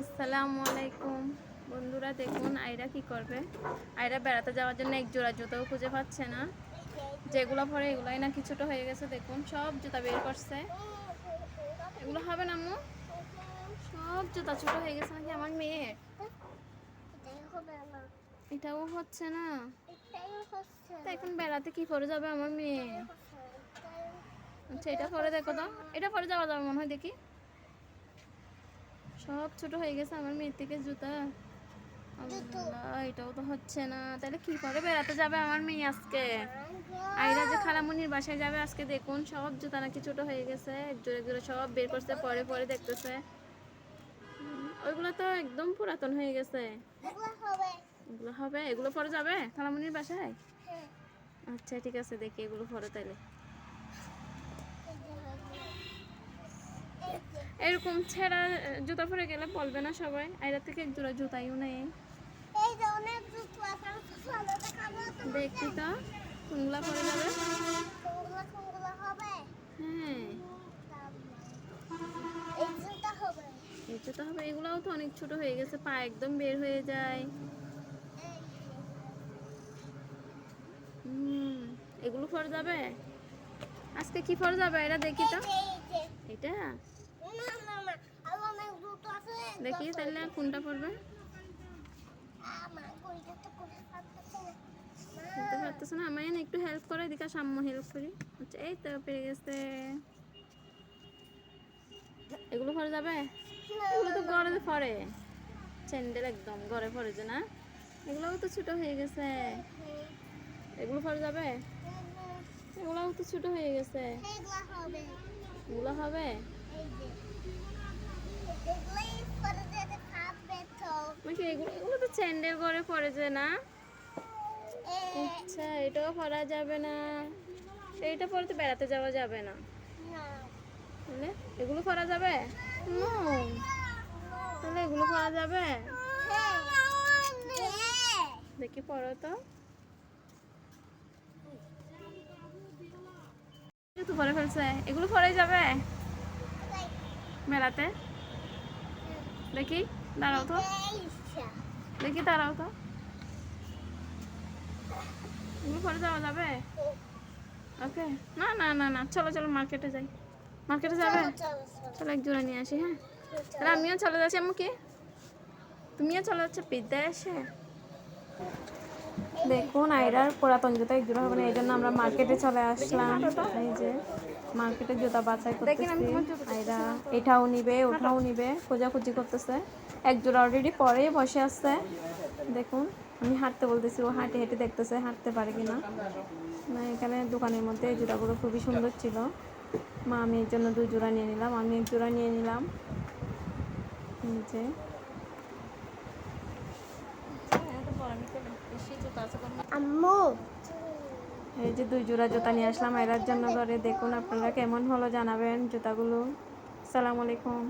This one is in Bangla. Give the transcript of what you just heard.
আসসালামু আলাইকুম। বন্ধুরা, দেখুন আয়রা কি করবে? আয়রা বেড়াতে যাওয়ার জন্য এক জোড়া জুতোও খুঁজে পাচ্ছে না। যেগুলো পরে এগুলাই নাকি ছোট হয়ে গেছে, দেখুন, সব জুতা বের করছে। এগুলো হবে না, আম্মু? সব জুতা ছোট হয়ে গেছে নাকি আমার হবে এটাও হচ্ছে না। এখন বেড়াতে কি পরে যাবে আমার মেয়ে? আচ্ছা এটা পরে দেখো তো। এটা পরে যাওয়া যাবে মনে হয়, দেখি। সব ছোট হয়ে গেছে আমার মেয়ের থেকে জুতা। এটাও তো হচ্ছে না। তাহলে কি করে? বেড়াতে যাবে আমার মেয়ে আজকে। আইরা যে খালামুনির বাসায় যাবে আজকে দেখুন সব জুতা নাকি ছোট হয়ে গেছে। জোরে জোরে সব বের করছে পরে পরে দেখতেছে। ওইগুলো তো একদম পুরাতন হয়ে গেছে। এগুলো হবে? এগুলো পরে যাবে খালামুনির বাসায়? হ্যাঁ। আচ্ছা ঠিক আছে দেখি এগুলো পরে তাইলে এরকম ছেঁড়া জুতা পরে গেলে বলবে না সবাই। আইরা থেকে এক জোড়া জুতাইও নেই। দেখি তো কোনগুলা পরে যাবে? হ্যাঁ। এই জুতো হবে। এগুলাও তো অনেক ছোট হয়ে গেছে পা একদম বের হয়ে যায়। হুম এগুলো পরে যাবে? আজকে কি পরে যাবে? এরা দেখি তো। এটা? দেখি তাহলে কোনটা না বুঝতে পারতেছে না? আমায় একটু হেল্প করে, এদিকে সাম্য হেল্প করি। আচ্ছা এই তো পেরে গেছে। এগুলো পরে যাবে? এগুলো তো ঘরে পরে স্যান্ডেল একদম ঘরে যে না? এগুলোও তো ছোট হয়ে গেছে। এগুলো পরে যাবে? এগুলোও তো ছোট হয়ে গেছে। এগুলো হবে? এগুলো তো স্যান্ডেল যে না? আচ্ছা এটাও পরা যাবে না। এইটা পরে তো বেড়াতে যাওয়া যাবে না। এগুলো পরা যাবে. তাহলে এগুলো পরা যাবে? দেখি পরো তো। পরে ফেলছে। এগুলো পরে যাবে? মেলাতে? দেখি দাঁড়াও তো। দেখি দাঁড়াও তো। এগুলো পরে যাওয়া যাবে? ওকে। না না না না চলো চলো মার্কেটে যাই। মার্কেটে যাবে? চলো এক জোড়া নিয়ে আসি হ্যাঁ? তাহলে আমিও চলে যাচ্ছি আমাকে তুমিও চলে যাচ্ছ বিদ্যায় এসে? দেখুন আইরার পুরাতন জুতা এক জোড়া হবে না এই জন্য আমরা মার্কেটে চলে আসলাম। এই যে মার্কেটে জুতা বাছাই করতেছি। আইরা এটাও নিবে ওটাও নিবে খোঁজাখুঁজি করতেছে। এক জোড়া অলরেডি পরেই বসে আছে। দেখুন আমি হাঁটতে বলতেছি ও হাঁটে হেঁটে দেখতেছে হাঁটতে পারে কিনা। না এখানে দোকানের মধ্যে এই জুতাগুলো খুবই সুন্দর ছিল। মা আমি এর জন্য দুই জোড়া নিয়ে নিলাম আমি এক জোড়া নিয়ে নিলাম। যে আম্মু। এই যে দুই জোড়া জুতা নিয়ে আসলাম, এরার জন্য ঘরে। দেখুন আপনারা কেমন হলো জানাবেন জুতাগুলো। সালাম আলাইকুম।